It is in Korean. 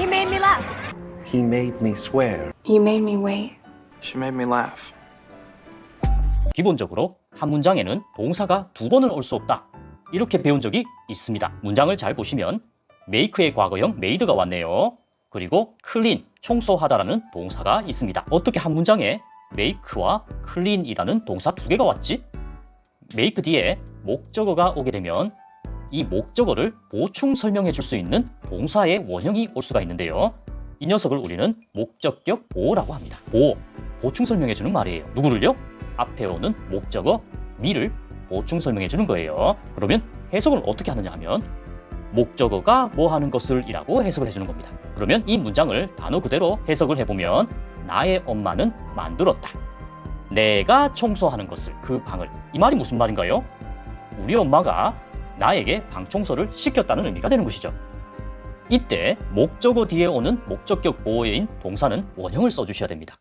He made me laugh. He made me swear. He made me wait. She made me laugh. 기본적으로 한 문장에는 동사가 두 번은 올수 없다. 이렇게 배운 적이 있습니다. 문장을 잘 보시면 make의 과거형 made가 왔네요. 그리고 clean, 청소하다라는 동사가 있습니다. 어떻게 한 문장에 make와 clean이라는 동사 두 개가 왔지? make 뒤에 목적어가 오게 되면 이 목적어를 보충 설명해 줄 수 있는 동사의 원형이 올 수가 있는데요. 이 녀석을 우리는 목적격 보호라고 합니다. 보호, 보충 설명해 주는 말이에요. 누구를요? 앞에 오는 목적어 미를 보충 설명해 주는 거예요. 그러면 해석을 어떻게 하느냐 하면 목적어가 뭐 하는 것을 이라고 해석을 해주는 겁니다. 그러면 이 문장을 단어 그대로 해석을 해보면 나의 엄마는 만들었다. 내가 청소하는 것을 그 방을 이 말이 무슨 말인가요? 우리 엄마가 나에게 방 청소를 시켰다는 의미가 되는 것이죠. 이때 목적어 뒤에 오는 목적격 보호인 동사는 원형을 써주셔야 됩니다.